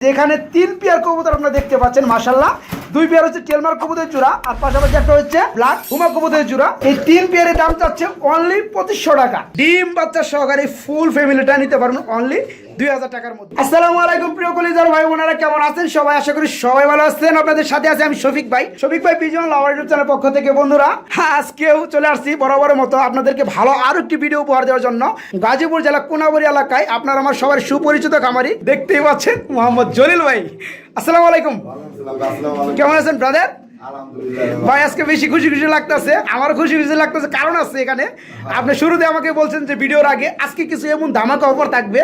যেখানে তিন পেয়ার কবুতর আপনারা দেখতে পাচ্ছেন মাসাল্লাহ দুই পেয়ার হচ্ছে টেলমার কবুতরের জোড়া আর পাশাপাশি একটা হচ্ছে ব্ল্যাক হুমা কবুতরের জোড়া এই তিন পেয়ারের দাম চাচ্ছে অনলি পঁচিশশো টাকা। ডিম বাচ্চা সহকারে ফুল ফ্যামিলিটা নিতে পারবেন অনলি দুই হাজার টাকার মধ্যে। আসসালামু আলাইকুম প্রিয় কলিজার ভাই বোনেরা কেমন আছেন? সবাই আশা করি সবাই ভালো আছেন। আপনাদের সাথে আছে আমি শফিক ভাই। শফিক ভাই বিজন লাভার ইউটিউব চ্যানেল পক্ষ থেকে বন্ধুরা হ্যাঁ, আজকেও চলে আসছি বরাবরের মতো আপনাদেরকে ভালো আরও একটি ভিডিও উপহার দেওয়ার জন্য। গাজীপুর জেলা কোনাবাড়ি এলাকায় আপনার আমার সবার সুপরিচিত খামারি দেখতেই পাচ্ছেন মোহাম্মদ জলিল ভাই। আসসালামু আলাইকুম। কেমন আছেন ব্রাদার ভাই আজকে বেশি খুশি খুশি লাগতেছে। আমার খুশি খুশি লাগতেছে কারণ আছে এখানে। আপনি শুরুতে আমাকে বলছেন যে ভিডিওর আগে আজকে কিছু এমন ধামাকা অফার থাকবে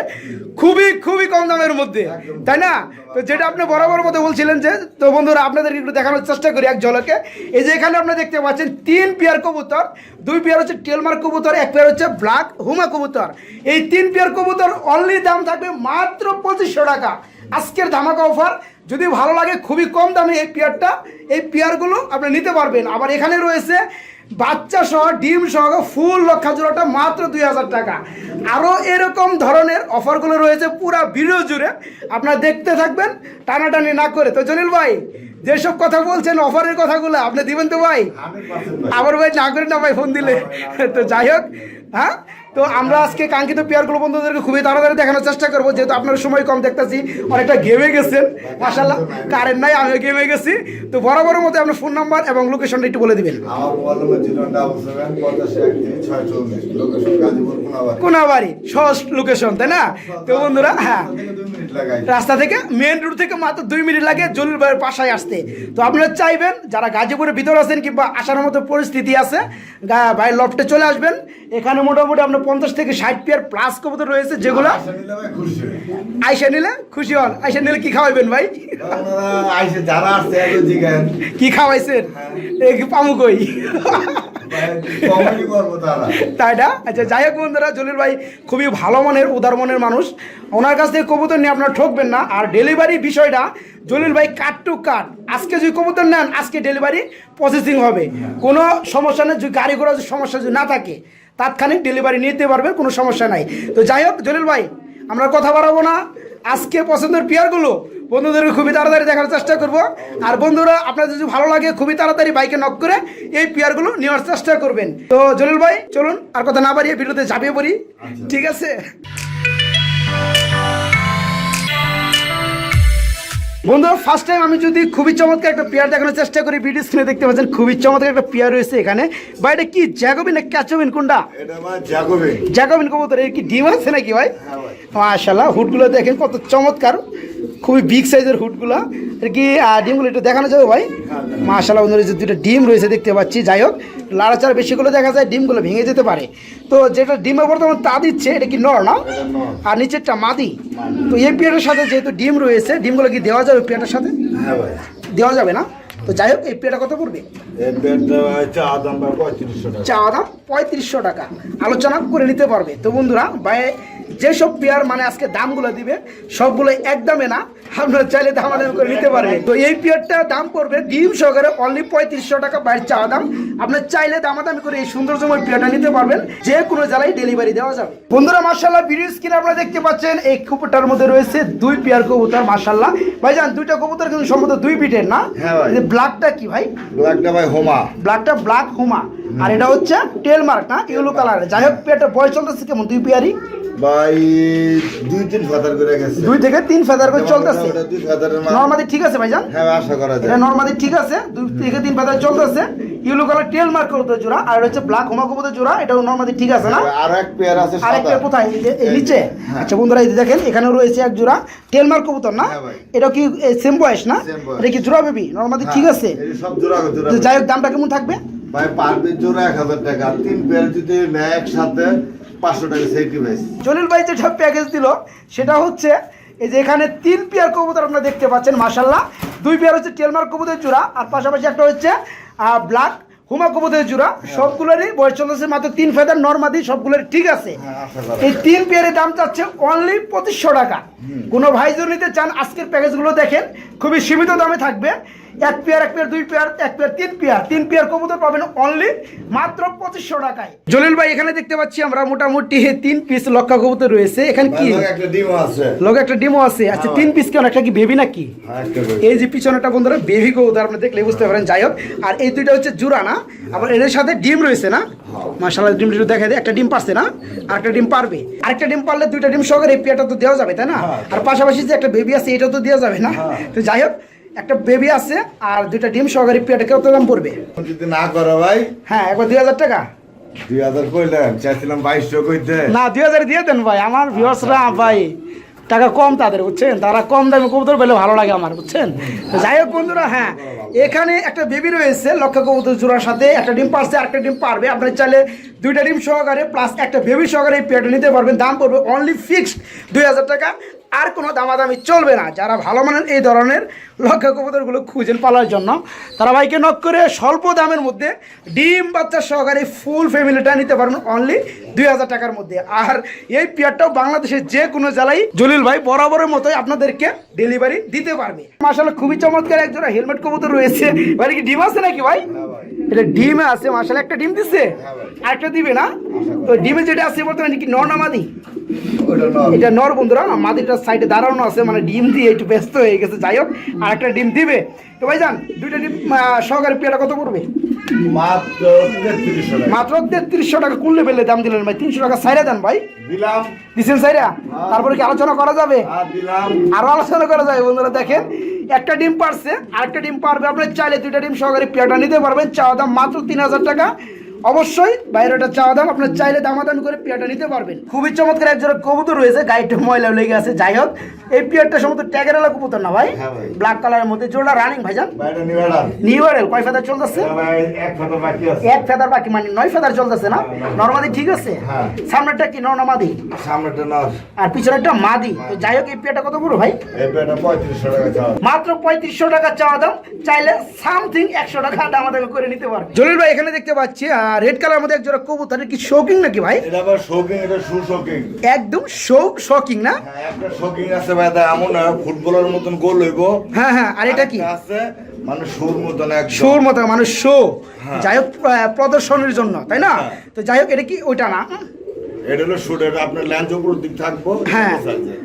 খুবই খুবই কম দামের মধ্যে। তাই না? তো যেটা আপনি বরাবর মতো বলছিলেন যে তো বন্ধুরা আপনাদেরকে একটু দেখানোর চেষ্টা করি এক ঝলকে। এই যে এখানে আপনি দেখতে পাচ্ছেন তিন পেয়ার কবুতর দুই পেয়ার হচ্ছে টেলমার কবুতর এক পেয়ার হচ্ছে ব্ল্যাক হুমা কবুতর। এই তিন পেয়ার কবুতর অনলি দাম থাকবে মাত্র পঁচিশশো টাকা। আজকের ধামাকা অফার যদি ভালো লাগে খুবই কম দামে এই পেয়ারটা এই পেয়ারগুলো আপনি নিতে পারবেন। আবার এখানে রয়েছে বাচ্চা সহ ডিম সহ ফুল লক্ষা জোড়াটা মাত্র দুই হাজার টাকা। আরও এরকম ধরনের অফারগুলো রয়েছে পুরা ভিডিও জুড়ে। আপনারা দেখতে থাকবেন টানাটানি না করে। তো জলিল ভাই যেসব কথা বলছেন অফারের কথাগুলো আপনি দিবেন তো ভাই? আবার ভাই না করেন না ভাই ফোন দিলে। তো যাই হোক হ্যাঁ? তো আমরা আজকে কাঙ্ক্ষিত পেয়ারগুলো বন্ধুদেরকে খুবই তাড়াতাড়ি দেখানোর চেষ্টা করব। যেহেতু আপনার সময় কম দেখতেছি অনেকটা গেমে গেছেন। মাসাল্লাহ কারেন্ট নাই আমিও গেমে গেছি। তো বরাবরের মতো আপনার ফোন নাম্বার এবং লোকেশনটা একটু বলে দিবেন। কোনাবাড়ি। সহজ লোকেশন তাই না? তো বন্ধুরা হ্যাঁ। রাস্তা থেকে মেন রোড থেকে মাত্র দুই মিনিট লাগে জলিল ভাইয়ের পাশায় আসতে। তো আপনারা চাইবেন যারা গাজীপুরের ভিতর আছেন কিংবা আসার মতো পরিস্থিতি আছে ভাই লফটে চলে আসবেন। এখানে মোটামুটি আপনার পঞ্চাশ থেকে ষাট পেয়ার প্লাস কবুতর রয়েছে যেগুলো আইসা নিলে খুশি হন। আইসা নিলে কি খাওয়াইবেন ভাই? ওনারা যারা আসছে কি খাওয়াইছেন? পামুকই পামু কই? কমেডি করব তারা। তাই না? আচ্ছা যাই হোক বন্ধুরা জলিল ভাই খুবই ভালো মনের উদার মনের মানুষ। ওনার কাছ থেকে কবুতর নিয়ে আপনারা ঠকবেন না। আর ডেলিভারি বিষয়টা জলিল ভাই কাট টু কাট। আজকে যদি কবুতর নেন আজকে ডেলিভারি প্রসেসিং হবে। কোনো সমস্যা নেই যদি গাড়ি ঘোড়া যদি সমস্যা যদি না থাকে। তাৎক্ষণিক ডেলিভারি নিতে পারবে কোনো সমস্যা নাই। তো যাই হোক জলিল ভাই আমরা কথা বাড়াবো না। আজকে পছন্দের পেয়ারগুলো বন্ধুদেরকে খুবই তাড়াতাড়ি দেখার চেষ্টা করব। আর বন্ধুরা আপনার যদি ভালো লাগে খুবই তাড়াতাড়ি বাইকে নক করে এই পেয়ারগুলো নেওয়ার চেষ্টা করবেন। তো জলিল ভাই চলুন আর কথা না বাড়িয়ে ভিডিওতে ঝাঁপিয়ে পড়ি। ঠিক আছে? বন্ধুরা ফার্স্ট টাইম আমি যদি খুবই চমৎকার একটা পেয়ার দেখানোর চেষ্টা করি ভিডিও স্ক্রিনে দেখতে পাচ্ছেন খুবই চমৎকার একটা পেয়ার রয়েছে এখানে। বা এটা কি জ্যাগোবিন না ক্যাচোবিন? কোনটা? জ্যাগোবিন কবুতর এর কি ডিম আছে নাকি ভাই? হ্যাঁ মাশাল্লাহ হুডগুলো দেখেন কত চমৎকার। খুবই বিগ সাইজের হুডগুলো। এর কি ডিমগুলো একটু দেখানো যাবে ভাই? মাশাল্লাহ বন্ধুরা যে দুটো ডিম রয়েছে দেখতে পাচ্ছি। যাই হোক লাড়াচাড়া বেশিগুলো দেখা যায় ডিমগুলো ভেঙে যেতে পারে। তো যেটা ডিমে বর্তমান তা দিচ্ছে এটা কি নর না? আর নিচেরটা মাদি। তো এই পেয়ারের সাথে যেহেতু ডিম রয়েছে ডিমগুলো কি দেওয়া যাবে পেয়ারের সাথে? হ্যাঁ দেওয়া যাবে না? তো যাই হোক এই পেয়ারটা কত পড়বে? চা বেডটা আদাম পঁয়ত্রিশশো টাকা। দাম পঁয়ত্রিশশো টাকা। আলোচনা করে নিতে পারবে। তো বন্ধুরা ভাই যেসব পেয়ার মানে আজকে দামগুলো দিবে সবগুলো একদমে না আপনারা চাইলে দাম আদাম করে নিতে পারবেন। তো এই পেয়ারটা দাম পড়বে ডিম সহকারে অনলি পঁয়ত্রিশশো টাকা বাইরের চাওয়া দাম। আপনার চাইলে দামাদামি করে এই সুন্দর সময় পেয়ারটা নিতে পারবেন যে কোনো জেলায় ডেলিভারি দেওয়া যাবে। বন্ধুরা মার্শাল্লাহ ভিডিও স্ক্রিনে আপনারা দেখতে পাচ্ছেন এই কবুতরটার মধ্যে রয়েছে দুই পেয়ার কবুতর মার্শাল্লাহ ভাইজান দুইটা কবুতর কিন্তু সম্ভবত দুই পিঠের না? ব্ল্যাকটা কি ভাই? ব্ল্যাকটা ভাই হোমা। ব্ল্যাকটা ব্ল্যাক হোমা। আর এটা হচ্ছে টেল মার্ক না? ইয়েলো কালার যাই হোক পেয়ারটা বয়স চলতেছে কেমন? দুই পেয়ারই? ভাই দুই তিন ফাদার করে গেছে। দুই থেকে তিন ফেদার করে চলতেছে। ওটা দুই ফাদারের মাল নর্মালি ঠিক আছে ভাইজান? হ্যাঁ আশা করা এটা নর্মালি ঠিক আছে। দুই থেকে তিন ফেদার চলতেছে। ইয়েলো কালার টেল মার্ক করতে জোড়া আর হচ্ছে ব্ল্যাক হুমা জোড়া এটাও নর্মালি ঠিক আছে না? আর এক পেয়ার আছে আরেকটা সাদা। কোথায়? এই নিচে? হ্যাঁ। আচ্ছা বন্ধুরা এই দেখেন এখানেও রয়েছে এক জোড়া টেল মার্ক কবুতর না? হ্যাঁ এটা কি সেম বয়স না। এটা কি জোড়া বেবি নর্মালি ঠিক আছে? এই সব জোড়া জোড়া যাই হোক দামটা কেমন থাকবে? ভাই পার জোড়া এক হাজার টাকা। তিন পেয়ার যদি নেয় একসাথে পাঁচশো টাকা প্রাইস জলিল ভাই যেটা প্যাকেজ দিল সেটা হচ্ছে এই যে এখানে তিন পেয়ার কবুতর আপনারা দেখতে পাচ্ছেন মাসাল্লাহ দুই পেয়ার হচ্ছে টেলমার কবুতরের জোড়া আর পাশাপাশি একটা হচ্ছে ব্ল্যাক হুমা কবুতরের জোড়া। সবগুলোরই বয়স চলতেছে মাত্র তিন ফেদার নর্মাদি সবগুলোর ঠিক আছে। হ্যাঁ এই তিন পেয়ারের দাম চাচ্ছে অনলি পঁচিশশো টাকা। কোনো ভাই যদি নিতে চান আজকের প্যাকেজগুলো দেখেন খুবই সীমিত দামে থাকবে। এক পেয়ার এক পেয়ার দুই পেয়ার এক পেয়ার তিন পেয়ার তিন পেয়ার কবুতর পাবেন অনলি মাত্র পঁচিশশো টাকায়। জলিল ভাই এখানে দেখতে পাচ্ছি আমরা মোটামুটি তিন পিস লক্ষা কবুতর রয়েছে। এখানে কি? একটা আছে। লোক একটা ডিমো আছে। আচ্ছা তিন পিস কেন একটা কি বেবি নাকি? হ্যাঁ, এই যে পিছনেটা বন্ধুরা বেবি কবুতর আপনি দেখলে বুঝতে পারেন। যাই হোক আর এই দুইটা হচ্ছে জুরা না? আবার এদের সাথে ডিম রয়েছে না? মাসাল্লাহ ডিম একটু দেখা দেয় একটা ডিম পারছে না? আর একটা ডিম পারবে। আরেকটা ডিম পারলে দুইটা ডিম সহকারে এই পেয়ারটা তো দেওয়া যাবে তাই না? আর পাশাপাশি যে একটা বেবি আছে এটা তো দেওয়া যাবে না? তো যাই হোক একটা বেবি আছে আর দুইটা ডিম সহকারে পেয়ারটা কত দাম পড়বে। যদি না করো ভাই হ্যাঁ একবার দুই হাজার টাকা। দুই হাজার কইলেন চাইছিলাম বাইশশো কইতে। না দুই হাজার দিয়ে দেন ভাই আমার ভিউয়ার্সরা ভাই টাকা কম তাদের বুঝছেন? তারা কম দামে কবুতর পেলে ভালো লাগে আমার বুঝছেন? যাই হোক বন্ধুরা হ্যাঁ এখানে একটা বেবি রয়েছে লক্ষ্য কবুতর জোড়ার সাথে একটা ডিম পারছে একটা ডিম পারবে। আপনার চাইলে দুইটা ডিম সহকারে প্লাস একটা বেবি সহকারে পেয়ারটা নিতে পারবেন। দাম পড়বে অনলি ফিক্সড দুই হাজার টাকা আর কোনো দামাদামি চলবে না। যারা ভালো মানের এই ধরনের লক্ষ্য কবুতরগুলো খুঁজেন পালার জন্য। তারা ভাইকে নক করে স্বল্প দামের মধ্যে ডিম বাচ্চা সহকারে ফুল ফ্যামিলিটা নিতে পারবেন অনলি দুই হাজার টাকার মধ্যে। আর এই পেয়ারটাও বাংলাদেশের যে কোনো জেলায় জলিল ভাই বরাবরের মতোই আপনাদেরকে ডেলিভারি দিতে পারবে। মাসাল্লাহ খুবই চমৎকার একজোড়া হেলমেট কবুতর রয়েছে। ভাই কি ডিম আছে নাকি ভাই? এটা ডিমে আছে মাসাল্লাহ একটা ডিম দিচ্ছে আরেকটা দিবে না? তো ডিমে যেটা আছে বর্তমানে কি নর ওটা নয় এটা নর বন্ধুরা মাদিটার সাইডে দাঁড়ানো আছে মানে ডিম দিয়ে একটু ব্যস্ত হয়ে গেছে। যাই হোক আর একটা ডিম দিবে? তো ভাই যান দুইটা ডিম সহকারে পেয়ারা কত পড়বে? মাত্র তেত্রিশশো টাকা। মাত্র তেত্রিশশো টাকা। কুললে পেলে দাম দিলেন ভাই? তিনশো টাকা সাইরা দেন ভাই। দিলাম। দিচ্ছেন সাইরা তারপরে কি আলোচনা করা যাবে? আর আরও আলোচনা করা যাবে বন্ধুরা দেখেন। একটা ডিম পারছে আরেকটা ডিম পারবে। আপনার চাইলে দুইটা ডিম সহকারে পেয়ারটা নিতে পারবেন। চাওয়া দাম মাত্র তিন হাজার টাকা। অবশ্যই বাইরেটা চাওয়া দাম আপনার চাইলে দামাদামি করে পেয়ারটা নিতে পারবেন। খুবই চমৎকার একজোড়া কবুতর রয়েছে গাইডটা ময়লা লেগে আছে যাই হোক। এই পেয়ারটা সমস্ত ট্যাগের এলা কবুতর না ভাই? হ্যাঁ ভাই। ব্ল্যাক কালারের মধ্যে জোড়া রানিং ভাইজান। বাইরে নিবেড়া নিউ ইয়ারের কয় ফেদার চলতেছে? এক ফেদার বাকি মানে নয় ফেদার চলতেছে না? নর্মাদি ঠিক আছে? হ্যাঁ। সামনেরটা কি নর্মাদি সামনেটা নর আর পিছনেরটা মাদি? তো যাই হোক এই পেয়ারটা কত বড় ভাই? এই পেটা পঁয়ত্রিশশো টাকা চাও মাত্র পঁয়ত্রিশশো টাকা চাওয়া দাম। চাইলে সামথিং একশো টাকা দামাদামি করে নিতে পারবে জলিল ভাই এখানে দেখতে পাচ্ছি রেড কালার মধ্যে একজোড়া কবুতর কি শোকিং নাকি ভাই? এটা আবার শোকিং এটা সু শোকিং একদম শোক শোকিং না? হ্যাঁ একটা শোকিং আছে ভাই দা এমন না ফুটবলের মতন গোল হইব। হ্যাঁ হ্যাঁ আর এটা কি? আছে মানে সুর মতন এক শোর মতন মানে শো হ্যাঁ। যাই হোক প্রদর্শনের জন্য তাই না? হ্যাঁ। তো যাই হোক এটা কি? ওইটা না এটা হলো শুট আপনার ল্যান্ড উপর দিক থাকব। হ্যাঁ।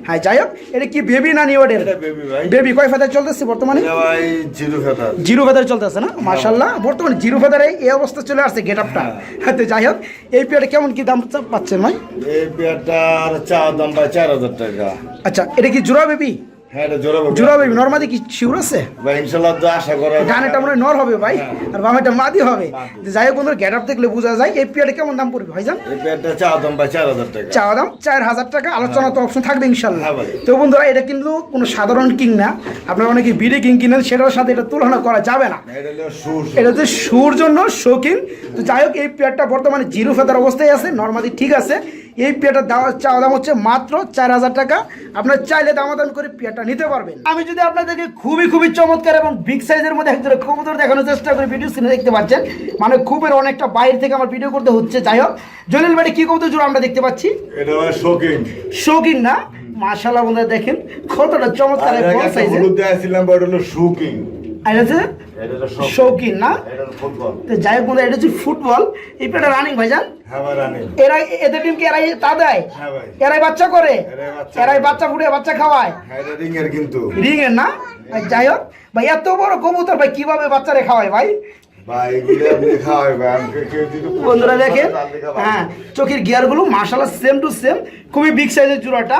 হ্যাঁ যাই হোক এটা কি বেবি না এটা বেবি ভাই। বেবি কয় ফেদার চলতেছে বর্তমানে? ভাই জিরো ফেটার জিরো ফেদার চলতেছে না? মার্শাল্লাহ বর্তমানে জিরো ফেদারে এই অবস্থা চলে আসছে গেট আপটা হ্যাঁ তো যাই হোক এই পেয়ারে কেমন কি দাম পাচ্ছেন ভাই? এই পেয়ারটার চা দাম ভাই চার হাজার টাকা। আচ্ছা এটা কি জোড়া বেবি হ্যাঁ এটা জোড়া বেবি জোড়া বেবি নর্মাদি কি শিউর আছে? ভাই ইনশাল্লাহ তো আশা করা ডানেটা মনে নর হবে ভাই হ্যাঁ। আর বামেটা মাদি হবে। যাই হোক বন্ধুরা গেট আপ দেখলে বোঝা যায় এই পেয়ারে কেমন দাম পড়বে ভাইজান? এই পেয়ারটা চা দাম ভাই চার হাজার টাকা। চাওয়া দাম চার হাজার টাকা আলোচনা তো অপশন থাকবে ইনশাল্লাহ। হ্যাঁ তো বন্ধুরা এটা কিন্তু কোনো সাধারণ কিং না। আপনারা অনেকে বিড়ি কিং কিনেন সেটার সাথে এটা তুলনা করা যাবে না। এটা হচ্ছে সুর জন্য শৌখিন। তো যাই হোক এই পেয়ারটা বর্তমানে জিরো ফেদার অবস্থায় আছে নর্মালি ঠিক আছে। এই পেয়ারটার দাম চাওয়া দাম হচ্ছে মাত্র চার হাজার টাকা। আপনার চাইলে দামাদাম করে পেয়ারটা নিতে পারবেন। আমি যদি আপনাদেরকে খুবই খুবই চমৎকার এবং বিগ সাইজের মধ্যে একজন কবুতর দেখানোর চেষ্টা করি ভিডিও স্ক্রিনে দেখতে পাচ্ছেন। মানে খুবের অনেকটা বাইরে থেকে আমার ভিডিও করতে হচ্ছে। যাই হোক জলিল বাড়ি কি কবুতর জোড়া আমরা দেখতে পাচ্ছি? এটা ভাই শৌকিং শৌখিন না? মাশাল্লাহ বন্ধুরা দেখেন কতটা চমৎকার বড় সাইজের হলুদ হলো আর এটা হচ্ছে এটা শৌখিন। না? তো যাই হোক এটা হচ্ছে ফুটবল। এই পেটা রানিং ভাইজান? হ্যাঁ এরা এদের টিমকে এরাই তা দেয়? হ্যাঁ এরাই বাচ্চা করে? এরাই বাচ্চা বাচ্চা ফুটে বাচ্চা খাওয়ায়? হ্যাঁ রিং এর কিন্তু। রিং এর না? আর যাই হোক ভাই এত বড় কবুতর ভাই কীভাবে বাচ্চারে খাওয়ায় ভাই? বন্ধুরা দেখেন হ্যাঁ চোখের গিয়ারগুলো মার্শাল্লাহ সেম টু সেম খুবই বিগ সাইজের চূড়াটা।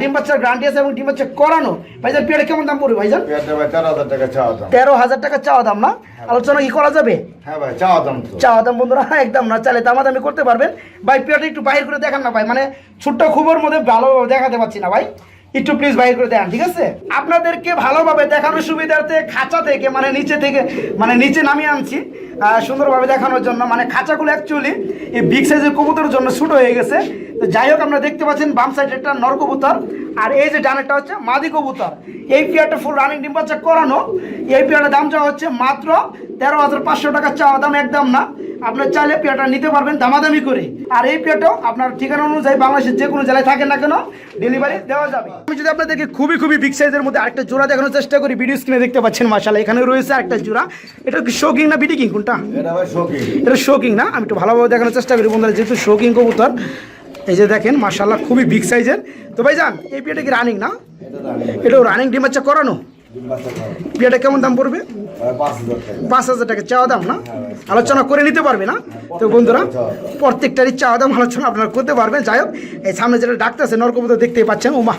ডিম বাচ্চার গ্রান্টি আছে এবং ডিম বাচ্চা করানো। ভাইজান পেয়ারে কেমন দাম পড়বে ভাইজান? ভাই দাম। তেরো হাজার টাকা চাওয়া দাম না? আলোচনা কি করা যাবে? হ্যাঁ চাওয়া দাম দাম বন্ধুরা হ্যাঁ, একদম না চালে দামাদামি করতে পারবেন। ভাই পেয়ারটা একটু বাইর করে দেখান না ভাই মানে ছোট্ট খুবর মধ্যে ভালোভাবে দেখাতে পাচ্ছি না ভাই। একটু প্লিজ বাইর করে দেন, ঠিক আছে? আপনাদেরকে ভালোভাবে দেখানোর সুবিধার্থে খাঁচা থেকে মানে নিচে থেকে মানে নিচে নামিয়ে আনছি। সুন্দরভাবে দেখানোর জন্য মানে খাঁচাগুলো অ্যাকচুয়ালি এই বিগ সাইজের কবুতরের জন্য ছোট হয়ে গেছে। তো যাই হোক আপনারা দেখতে পাচ্ছেন বাম সাইডে একটা নর কবুতর আর এই যে ডানেরটা হচ্ছে মাদি কবুতর। এই পেয়ারটা ফুল রানিং ডিম বাচ্চা করানো। এই পেয়ারটার দাম চাওয়া হচ্ছে মাত্র তেরো হাজার পাঁচশো টাকা চাওয়া দাম একদম না। আপনার চাইলে পেয়ারটা নিতে পারবেন দামাদামি করে। আর এই পেয়ারটাও আপনার ঠিকানা অনুযায়ী বাংলাদেশের যে কোনো জেলায় থাকেন না কেন ডেলিভারি দেওয়া যাবে। আমি যদি আপনাদেরকে খুবই খুবই বিগ সাইজের মধ্যে আরেকটা জোড়া দেখানোর চেষ্টা করি ভিডিও স্ক্রিনে দেখতে পাচ্ছেন মাসালা এখানে রয়েছে আরেকটা জোড়া। এটা কি শোকিং না বিডি কিং কোনটা? এটা শোকিং না? আমি একটু ভালোভাবে দেখানোর চেষ্টা করি বন্ধুরা যেহেতু শোকিং কবুতর। এই যে দেখেন মাসাল্লাহ খুবই বিগ সাইজের তো ভাই যান এই পিয়াটা কি রানিং না? এটা এটাও রানিং ডিম বাচ্চা করানো? পিয়াটা কেমন দাম পড়বে? পাঁচ হাজার টাকা। চাওয়া দাম না? আলোচনা করে নিতে পারবে না? তো বন্ধুরা প্রত্যেকটারই চাওয়া দাম। আলোচনা আপনারা করতে পারবেন। যাই হোক এই সামনে যেটা ডাক্তার আছে নরকবুতর দেখতেই পাচ্ছেন। উমা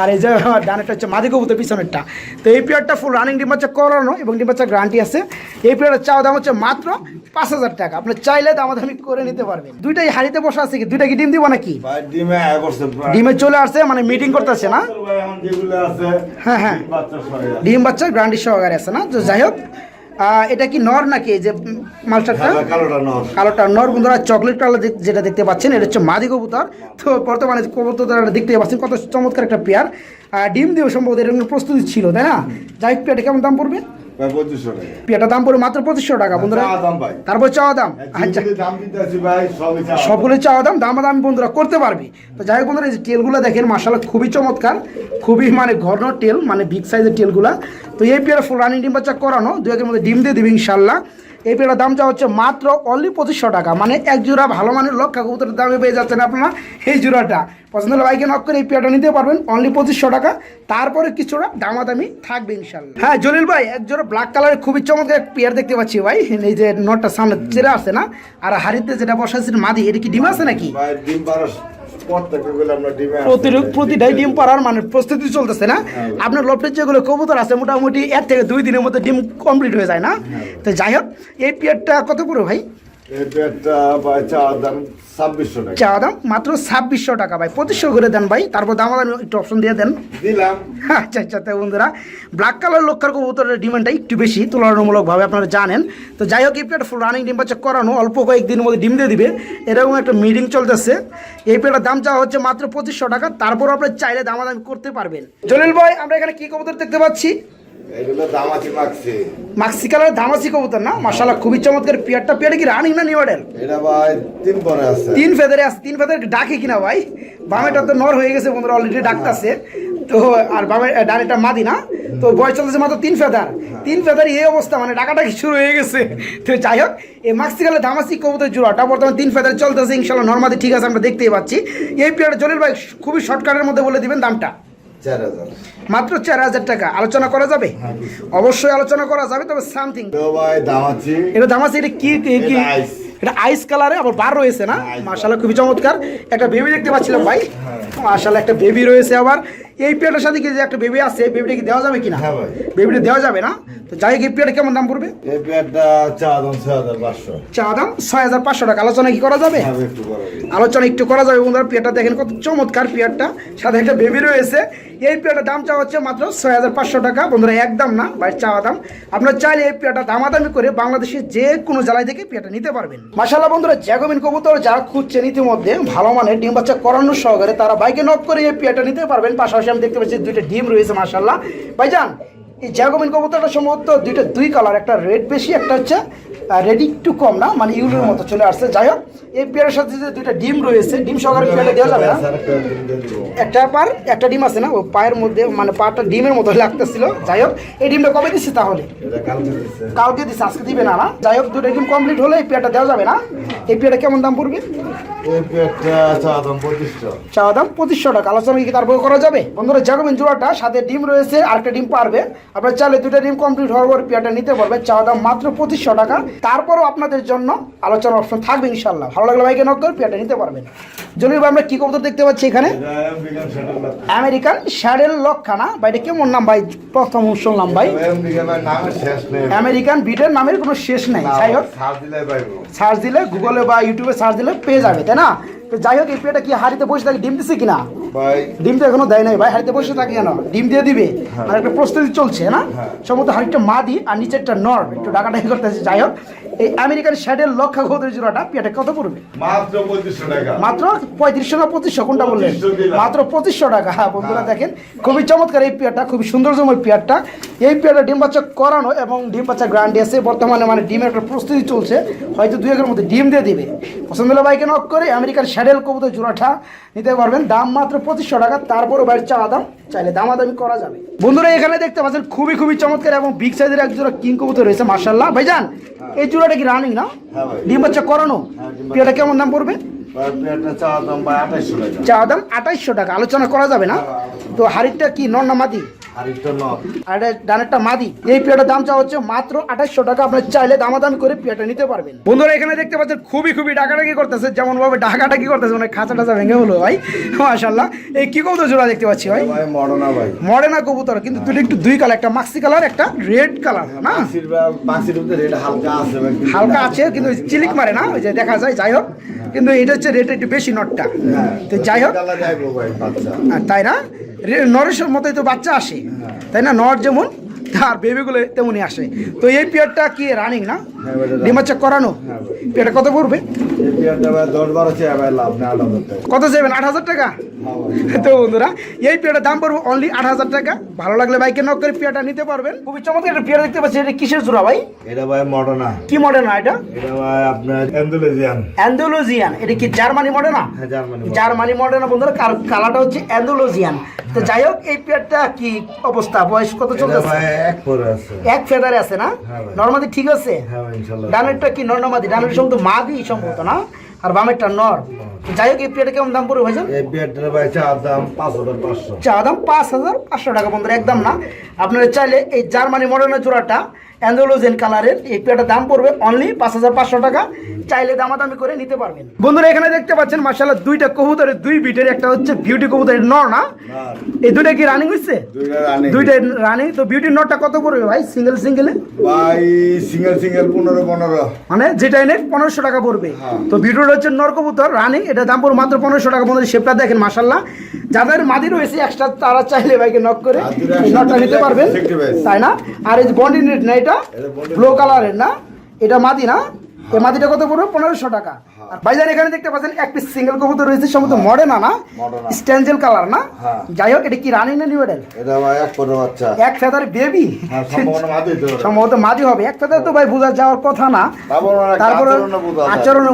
আর এই যে ডানেরটা হচ্ছে মাদি কবুতর পিছনেরটা। তো এই পিয়ারটা ফুল রানিং ডিম বাচ্চা করানো এবং ডিম বাচ্চা গ্যারান্টি আছে। এই পিয়ারের চাওয়া দাম হচ্ছে মাত্র পাঁচ হাজার টাকা। আপনি চাইলে দামাদামি করে নিতে পারবেন। দুইটাই হাড়িতে বসা আছে কি? দুইটা কি ডিম দিব নাকি? ডিমে চলে আসছে মানে মিটিং করতেছে না? হ্যাঁ, হ্যাঁ। ডিম বাচ্চা গ্যারান্টি সহকারে আছে না? তো যাই হোক এটা কি নর নাকি এই যে মালটারটা হ্যাঁ কালোটা নর। বন্ধুরা চকলেট কালার যেটা দেখতে পাচ্ছেন এটা হচ্ছে মাদি কবুতর। তো বর্তমানে কবুতর দেখতে পাচ্ছেন কত চমৎকার একটা পেয়ার ডিম দিয়েও সম্ভবত এরকম প্রস্তুতি ছিল তাই না? যাই হোক পেয়ারটা কেমন দাম পড়বে? ভাই পঁচিশশো টাকা। পেয়ারটার দাম পড়বে মাত্র পঁচিশশো টাকা বন্ধুরা। চাওয়া দাম ভাই। তারপর চাওয়া দাম। আচ্ছা যেগুলো দাম দাম। সবগুলো চাওয়া দাম দাম দাম বন্ধুরা করতে পারবি। তো যাই হোক বন্ধুরা এই যে টেলগুলো দেখেন মাসাল্লাহ খুবই চমৎকার। খুবই মানে ঘন টেল মানে বিগ সাইজের টেলগুলা তো এই পেয়ারা ফুল রানিং ডিম বাচ্চা করানো দু একের মধ্যে ডিম দিয়ে দিবি ইনশাল্লাহ এই পেয়ারার দাম চাওয়া হচ্ছে মাত্র অনলি পঁচিশশো টাকা। মানে এক জোড়া ভালো মানের লক্ষা কবুতরের দামে পেয়ে যাচ্ছেন আপনারা এই জোড়াটা। পছন্দ হলে বাইকে নক করে এই পেয়ারটা নিতে পারবেন অনলি পঁচিশশো টাকা। তারপরে কিছুটা দামাদামি থাকবে ইনশাল্লাহ হ্যাঁ জলিল ভাই, এক জোড়া ব্ল্যাক কালারের খুবই চমৎকার এক পেয়ার দেখতে পাচ্ছি ভাই। এই যে নটটা সামনে চেরা আছে না, আর হাড়িতে যেটা বসাচ্ছে মাদি, এটা কি ডিম আছে নাকি? পাড়া প্রত্যেকটা গুলো আমরা ডিমে প্রতি প্রতিটাই ডিম পাড়ার মানে প্রস্তুতি চলতেছে না? আপনার লফটের যেগুলো কবুতর আছে মোটামুটি এক থেকে দুই দিনের মধ্যে ডিম কমপ্লিট হয়ে যায় না? তো যাই হোক এই পিয়ারটা কত পুরো ভাই? দাম মাত্র ছাব্বিশশো টাকা ভাই। পঁচিশশো করে দেন ভাই তারপর দাম দাম একটু অপশন দিয়ে দেন। দিলাম। আচ্ছা আচ্ছা বন্ধুরা ব্ল্যাক কালার লক্ষার কবুতরের ডিমান্ডটা একটু বেশি তুলনামূলকভাবে আপনারা জানেন। তো যাই হোক এই ফুল রানিং ডিম বাচ্চা করানো অল্প কয়েকদিনের মধ্যে ডিম দিয়ে দিবে। এরকম একটা মিটিং চলতেছে। এই পেয়ারটার দাম চাওয়া হচ্ছে মাত্র পঁচিশশো টাকা তারপর আপনি চাইলে দামাদামি করতে পারবেন। জলিল ভাই আমরা এখানে কি কবুতর দেখতে পাচ্ছি? এগুলো দাম আছে মাক্সি কালার ধামাসি কবুতর না? খুবই চমৎকার পেয়ারটা কি রানিং না নিউ এটা ভাই তিন পরে আছে। তিন ফেদারে আছে তিন ফেদার ডাকে কিনা ভাই? বামেটা তো নর হয়ে গেছে বন্ধুরা অলরেডি ডাকতেছে। তো আর ডানেটা মাদি না? তো বয়স চলতেছে মাত্র তিন ফেদার। তিন এই অবস্থা মানে ডাকাটাকি শুরু হয়ে গেছে। তো যাই হোক এই মাক্সিকালে ধামাসি কবুতর জোড়াটা বর্তমানে তিন ফেদার চলতেছে ইনশাল্লাহ নর্মাদি ঠিক আছে আমরা দেখতেই পাচ্ছি। এই পেয়ার জলিল ভাই খুবই শর্টকাটের মধ্যে বলে দিবেন দামটা। মাত্র চার হাজার টাকা। আলোচনা করা যাবে? অবশ্যই। আলোচনা করা যাবে তবে সামথিং এটা দাম আছে এটা কি কি- এটা আইস কালারে আবার বার রয়েছে না? মার্শাল্লাহ খুবই চমৎকার। একটা বেবি দেখতে পাচ্ছিলাম ভাই। মার্শাল্লাহ একটা বেবি রয়েছে আবার। এই পেয়ারটার সাথে কি যে একটা বেবি আছে এই বেবিটা কি দেওয়া যাবে কিনা? হ্যাঁ ভাই। বেবিটা দেওয়া যাবে না? তো যাই হোক এই পেয়ারটা কেমন দাম পড়বে? এই পেটটা চাওয়া দাম ছয় হাজার পাঁচশো। চা দাম ছয় হাজার পাঁচশো টাকা। আলোচনা কি করা যাবে? বড় আলোচনা একটু করা যাবে বন্ধুরা। পেয়ারটা দেখেন কত চমৎকার পেয়ারটা সাথে একটা বেবি রয়েছে। এই পেয়ারটার দাম চাওয়া হচ্ছে মাত্র ছয় হাজার পাঁচশো টাকা। বন্ধুরা একদম না ভাই চাওয়া দাম। আপনারা চাইলে এই পেয়ারটা দামাদামি করে বাংলাদেশের যে কোনো জেলায় থেকে পেয়ারটা নিতে পারবেন। মাসাল্লাহ বন্ধুরা জ্যাগোমিন কবুতর যারা খুঁজছেন ইতিমধ্যে ভালো মানের ডিম বাচ্চা করানো সহকারে তারা বাইকে নক করে এই পেয়ারটা নিতে পারবেন। পাশাপাশি আমি দেখতে পাচ্ছি, দুইটা ডিম রয়েছে মাসাল্লাহ ভাইজান, এই জ্যাগোমিন কবুতরটা সম্ভবত দুইটা দুই কালার একটা রেড বেশি, একটা হচ্ছে রেডি একটু কম না মানে ইউরোর মতো চলে আসছে। যাই হোক এই পেয়ারের সাথে যে দুইটা ডিম রয়েছে ডিম সহকারে পেয়ারটা দেওয়া যাবে না একটা পার একটা ডিম আছে না? ও পায়ের মধ্যে মানে পাটা ডিমের মতো লাগতেছিল। যাই হোক এই ডিমটা কবে দিচ্ছি তাহলে? কালকে দিচ্ছে আজকে দিবে না না? যাই হোক দুটো ডিম কমপ্লিট হলে এই পেয়ারটা দেওয়া যাবে না? এই পেয়ারটা কেমন দাম পড়বে? চাওয়া দাম পঁচিশশো। টাকা। আলোচনা কি তারপর করা যাবে? বন্ধুরা জাগমিন জোড়াটা সাথে ডিম রয়েছে আরেকটা ডিম পারবে। আপনার চাইলে দুটো ডিম কমপ্লিট হওয়ার পর পেয়ারটা নিতে পারবে। চাওয়া দাম মাত্র পঁচিশশো টাকা। তারপরও আপনাদের জন্য আলোচনার অপশন থাকবে ইনশাল্লাহ ভালো লাগলে ভাইকে নক করে পেয়ারটা নিতে পারবেন জলিল ভাই আমরা কি কবুতর দেখতে পাচ্ছি এখানে? আমেরিকান স্যাডেল লক্ষানা ভাই এটা কেমন নাম ভাই? প্রথম শুনলাম ভাই। আমেরিকান বিটের নামের কোনো শেষ নেই। যাই হোক। সার্চ দিলে গুগলে বা ইউটিউবে সার্চ দিলে পেয়ে যাবে তাই না? তো যাই হোক এই পেয়ারটা কি হাড়িতে বসে থাকে? ডিম দিছে কিনা? ভাই। ডিম তো এখনও দেয় নাই। ভাই হাড়িতে বসে থাকে কেন? ডিম দিয়ে দিবে? আর একটা প্রস্তুতি চলছে না? সম্ভবত হাড়িটা মাদি আর নিচেরটা নর। একটু ডাকাডাকি করতেছে যাই হোক। এই আমেরিকান শ্যাডেল লক্ষা ঘোদের জোড়াটা পেয়ারটা কত পড়বে? মাত্র পঁচিশশো টাকা। মাত্র পঁয়ত্রিশশো না পঁচিশশো? কোনটা বললেন? 2500 মাত্র পঁচিশশো টাকা। হ্যাঁ বন্ধুরা দেখেন খুবই চমৎকার এই পেয়ারটা খুবই সৌন্দর্যময় পেয়ারটা। এই পেয়ারটা ডিম বাচ্চা করানো এবং ডিম বাচ্চা গ্রান্ডি আছে। বর্তমানে মানে ডিমের একটা প্রস্তুতি চলছে। হয়তো দুই একের মধ্যে ডিম দিয়ে দিবে। পছন্দ হলে বাইকে নক করে? আমেরিকার শ্যাডেল কবুতর জোড়াটা নিতে পারবেন। দাম মাত্র পঁচিশশো টাকা তারপরও বাইরের চাওয়া দাম চাইলে দামাদামি করা যাবে। বন্ধুরা এখানে দেখতে পাচ্ছেন খুবই খুবই চমৎকার এবং বিগ সাইজের এক জোড়া কিং কবুতর রয়েছে মার্শাল্লাহ ভাইজান এই জোড়াটা কি রানিং না? হ্যাঁ। ডিম বাচ্চা করানো? হ্যাঁ, ডিম কেমন দাম পড়বে? ভাই চাওয়া দাম ভাই টাকা। চা দাম আঠাইশশো টাকা। আলোচনা করা যাবে না? তো হাড়িটা কি নর না মাদি আর একটা নট আর এটা ডানেরটা মাদি এই পেয়ারটার দাম চা হচ্ছে মাত্র আঠাইশশো টাকা আপনার চাইলে দামাদামি করে পেয়ারটা নিতে পারবেন। বন্ধুরা এখানে দেখতে পাচ্ছেন খুবই খুবই ডাকাডাকি করতেছে যেমন ভাবে ডাকাডাকি করতেছে মানে খাঁচা টাচা ভেঙে হলো ভাই। মাশাল্লাহ এই কি কবুতর জোড়া দেখতে পাচ্ছি ভাই? মডনা ভাই। মডেনা কবুতর কিন্তু দুটো একটু দুই কালার একটা মাক্সি কালার একটা রেড কালার না? হালকা আছে কিন্তু হালকা আছে কিন্তু ওই চিলিক মারে না ওই যে দেখা যায় যাই হোক। কিন্তু এটা হচ্ছে রেট একটু বেশি নটটা তো যাই হোক। আর তাই না? নরেশের মতোই তো বাচ্চা আসে। তাই না? নর যেমন আর বেবিগুলো তেমনই আসে। তো এই পেয়ারটা কি রানিং না? হ্যাঁ, ডিম বাচ্চা করানো? হ্যাঁ, পেয়ারটা কত পড়বে? কত যাবেন আট হাজার টাকা? হ্যাঁ তো বন্ধুরা এই পেয়ারটার দাম পড়বে অনলি আট হাজার টাকা। ভালো লাগলে বাইকে নক করে পেয়ারটা নিতে পারবেন। খুবই চমৎকার একটা পেয়ার দেখতে পাচ্ছি। এটা কিসের জোড়া ভাই? এটা ভাই মডনা কি মডেল না এটা? এটা ভাই আপনার অ্যান্ডোলেজিয়ান অ্যান্ডোলজিয়ান এটা কি জার্মানি মডেল না হ্যাঁ জার্মানি জার্মানি মডেল বন্ধুরা কার- কালারটা হচ্ছে অ্যান্ডোলজিয়ান তো যাই হোক এই পেয়ারটা কি অবস্থা? বয়স কত চলতেছে? ভাই এক পরে আছে। এক ফেদারে আছে না? হ্যাঁ নর্মাদি ঠিক আছে? হ্যাঁ ডানেরটা কি নর্মাদি ডানের সম্ভবত মাদি সম্ভবত না? আর বামেরটা নর। যাই হোক এই প্লেটে কেমন দাম পড়বে ভাইজান? এই পেয়ারটার ভাই চার দাম পাঁচ হাজার পাঁচশো। চা দাম পাঁচ হাজার পাঁচশো টাকা বন্ধুরা একদম না। আপনারা চাইলে এই জার্মানি মডেলের জোড়াটা অ্যান্ডোলোজেন কালারের এই পেয়ারটার দাম পড়বে অনলি পাঁচ হাজার পাঁচশো টাকা। চাইলে দামাদামি করে নিতে পারবেন। বন্ধুরা এখানে দেখতে পাচ্ছেন মার্শাল্লাহ দুইটা কবুতরের দুই বিটের একটা হচ্ছে বিউটি কবুতরের নর না? এই দুইটা কি রানিং হচ্ছে দুইটা রানি তো বিউটি নটটা কত পড়বে ভাই? সিঙ্গেল সিঙ্গেলে ভাই সিঙ্গেল সিঙ্গেল পনেরো পনেরো। মানে যেটা এনে পনেরোশো টাকা পড়বে। হ্যাঁ। তো ভিডিওটা হচ্ছে নরকবুতর রানিং এটা দাম পড়বে মাত্র পনেরোশো টাকা। বন্ধু শেপটা দেখেন মাসাল্লাহ যাদের মাদি রয়েছে এক্সট্রা তারা চাইলে বাইকে নক করে নটটা নিতে পারবেন। তাই না? আর এই বন্ডি নেট না এটা ব্লু কালারের না। এটা মাদি না? এই মাদিটা কত পড়বে? পনেরোশো টাকা। ভাইজান এখানে দেখতে পাচ্ছেন এক পিস সিঙ্গেল কবুতর রয়েছে সম্ভবত মডেনা না কালার না। হ্যাঁ। যাই হোক এটা কি রানিং না নিউ এটা ভাই এক বাচ্চা। এক ফেদার বেবি হ্যাঁ মাঝে তো। সম্ভবত হবে। এক ফেদার তো ভাই বোঝা যাওয়ার কথা না। তারপর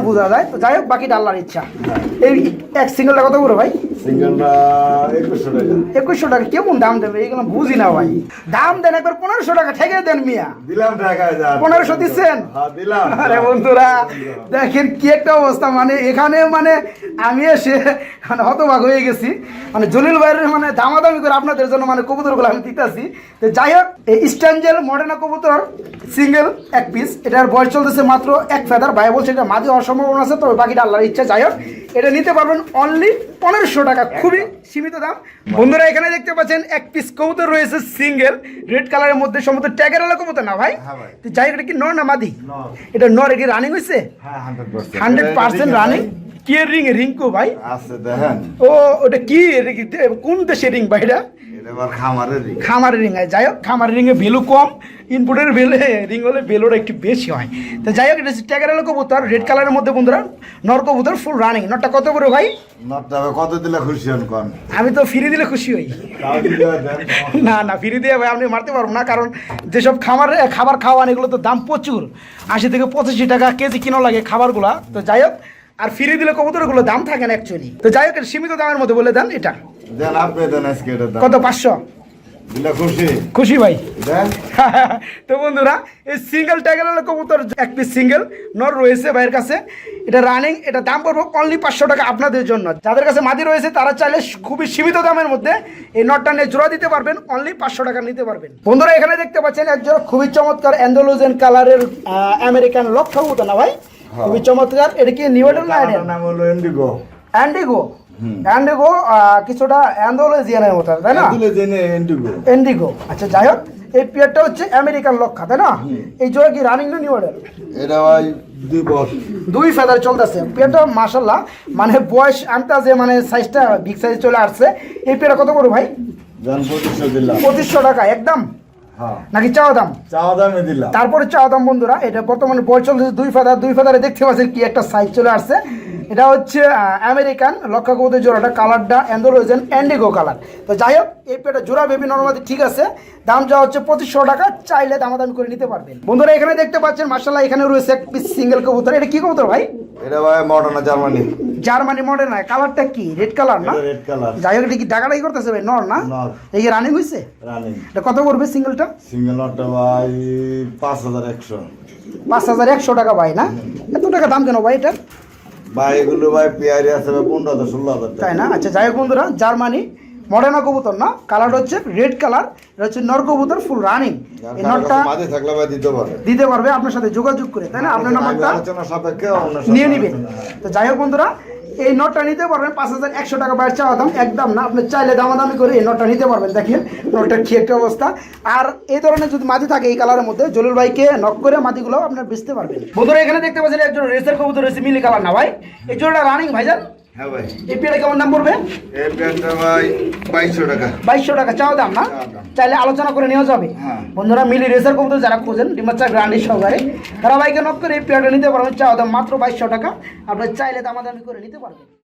বোঝা যায়। তো যাই হোক বাকিটা আল্লাহর ইচ্ছা। এই এক সিঙ্গেলটা কত করে ভাই? একুশশো টাকা। কেমন দাম দেবে? এইগুলো বুঝি না ভাই। দাম দেন একবার পনেরোশো টাকা ঠেকে দেন মিয়া। দিলাম পনেরোশো দিচ্ছেন? হ্যাঁ আরে বন্ধুরা দেখেন কি একটা অবস্থা মানে এখানে মানে আমি এসে মানে হতবাক হয়ে গেছি। মানে জলিল ভাইয়ের মানে দামাদামি করে আপনাদের জন্য মানে কবুতরগুলো আমি দিতেছি। তো যাই হোক, এই স্ট্যান্ডেল মডার্না কবুতর, সিঙ্গেল এক পিস এটার বয়স চলতেছে মাত্র এক ফেদার ভাই বলছে এটা মাঝে অসম্ভাবনা সম্ভাবনা আছে, তবে বাকিটা আল্লাহর ইচ্ছা। যাই হোক, এটা নিতে পারবেন অনলি পনেরোশো টাকা খুবই সীমিত দাম। বন্ধুরা এখানে দেখতে পাচ্ছেন এক পিস কবুতর রয়েছে সিঙ্গেল রেড কালারের মধ্যে সম্ভবত ট্যাগের আলো কবুতর না ভাই? হ্যাঁ। তো যাই এটা কি নর না মাদি। এটা নর কি রানিং হয়েছে হ্যাঁ হান্ড্রেড পার্সেন্ট রানিং কি রিং রিঙ্কু ভাই? আছে দেখেন। ও ওটা কি এটা কোন দেশে রিং ভাই এটা এটা? খামারের রিং। যাই হোক খামারের রিংয়ে ভ্যালু কম ইনপুটের ভ্যালু রিং হলে ভ্যালুটা একটু বেশি হয়। তো যাই হোক এটা ট্যাগার এলো কবুতর রেড কালারের মধ্যে বন্ধুরা নর কবুতর ফুল রানিং নটটা কত বড় ভাই? কত দিলে খুশি হন কন? আমি তো ফিরে দিলে খুশি হই। না না ফিরে দিয়ে ভাই আপনি মারতে পারব না কারণ যেসব খাবার খাবার খাওয়ান এগুলো তো দাম প্রচুর। আশি থেকে পঁচাশি টাকা কেজি কিনো লাগে খাবারগুলা। তো যাই হোক আর ফিরে দিলে কবুতরগুলো দাম থাকে না অ্যাকচুয়ালি তো যাই হোক সীমিত দামের মধ্যে বলে দেন এটা। দেন আপনি দেন আজকে এটা কত পাঁচশো? খুশি। খুশি ভাই। তো বন্ধুরা এই সিঙ্গেল কবুতর এক পিস সিঙ্গেল নর রয়েছে ভাইয়ের কাছে। এটা রানিং এটা দাম পড়বে অনলি পাঁচশো টাকা আপনাদের জন্য। যাদের কাছে মাদি রয়েছে তারা চাইলে খুবই সীমিত দামের মধ্যে এই নটটা নিয়ে জোড়া দিতে পারবেন অনলি পাঁচশো টাকা নিতে পারবেন। বন্ধুরা এখানে দেখতে পাচ্ছেন একজন খুবই চমৎকার অ্যান্ডোলোজেন কালারের আমেরিকান লক্ষ্য কবুতর না ভাই? খুবই চমৎকার। এটা কি নিউডেল না নাম হলো অ্যান্ডিগো অ্যান্ডিগো কিছুটা অ্যান্ডোলজিয়ানের মতো তাই না? এন্ডিগো আচ্ছা যাই হোক এই পেয়ারটা হচ্ছে আমেরিকান লক্ষা তাই না? এই জোড়া কি রানিং না নিউ অর্ডার এটা ভাই দুই বছর। দুই ফেদার চলতেছে। পেয়ারটা মাসাল্লাহ মানে বয়স আনতাজে মানে সাইজটা বিগ সাইজ চলে আসছে। এই পেয়ারটা কত করে ভাই? পঁচিশশো টাকা একদম? হ্যাঁ। নাকি চাওয়া দাম? চাওয়া দামে দিলাম। তারপরে চাওয়া দাম বন্ধুরা এটা বর্তমানে বয়স চলতেছে দুই ফেদার দুই ফেদারে দেখতে পাচ্ছেন কি একটা সাইজ চলে আসছে। এটা হচ্ছে আমেরিকান লক্ষা কবুতর জোড়াটা কালারটা অ্যান্ডোরোজেন অ্যান্ডিগো কালার তো যাই হোক এই পেটা জোড়া বেবি নর্মালি ঠিক আছে। দাম যা হচ্ছে পঁচিশশো টাকা চাইলে দামাদামি করে নিতে পারবেন। বন্ধুরা এখানে দেখতে পাচ্ছেন মার্শাল্লাহ এখানে রয়েছে এক পিস সিঙ্গেল কবুতর। এটা কি কবুতর ভাই? এটা ভাই মডার্ন জার্মানি জার্মানি মডেল নয় কালারটা কি? রেড কালার না? রেড কালার যাই হোক এটা কি ডাকাডাকি করতেছে ভাই? নর না? এই কি রানিং হয়েছে রানিং এটা কত পড়বে সিঙ্গেলটা সিঙ্গেল নটটা ভাই পাঁচ হাজার একশো। পাঁচ হাজার একশো টাকা ভাই না? এত টাকা দাম কেন ভাই এটা? ভাই, এগুলো ভাই পেয়ারি আছে পনেরো হাজার, ষোলো হাজার তাই না? আচ্ছা যাই হোক বন্ধুরা, জার্মানি মডার্না কবুতর না কালার হচ্ছে রেড কালার এটা হচ্ছে নর কবুতর ফুল রানিং এই নটটা মাঝে থাকলে ভাই দিতে পারে। দিতে পারবে আপনার সাথে যোগাযোগ করে তাই না? আপনার নাম্বারটা আলোচনা সাপেক্ষে আপনার নিয়ে নিবেন। তো যাই হোক বন্ধুরা এই নোটটা নিতে পারবেন পাঁচ হাজার একশো টাকা বাইরে চাওয়া দাম একদম না আপনি চাইলে দামাদামি করে এই নোটটা নিতে পারবেন। দেখেন নোটটার কি একটা অবস্থা। আর এই ধরনের যদি মাটি থাকে এই কালারের মধ্যে জলিল ভাইকে নক করে মাটিগুলো আপনার বেচতে পারবেন। বন্ধুরা এখানে দেখতে পাচ্ছেন একজন রেসের কবুতর রয়েছে মিলি কালার না ভাই। এই জোড়াটা রানিং ভাইজান। হ্যাঁ ভাই। এই পেয়ারে কেমন দাম পড়বে? এই প্যান্টটা ভাই বাইশশো টাকা। বাইশশো টাকা চাও দাম না? চাইলে আলোচনা করে নেওয়া যাবে। হ্যাঁ। বন্ধুরা মিলি রেসার কবুতর যারা খোঁজেন ডিমাচা গ্রান্ডি সহকারে তারা ভাইকে নক করে এই পেয়ারটা নিতে পারবেন। চাও দাম মাত্র বাইশশো টাকা। আপনার চাইলে দামাদামি করে নিতে পারবেন।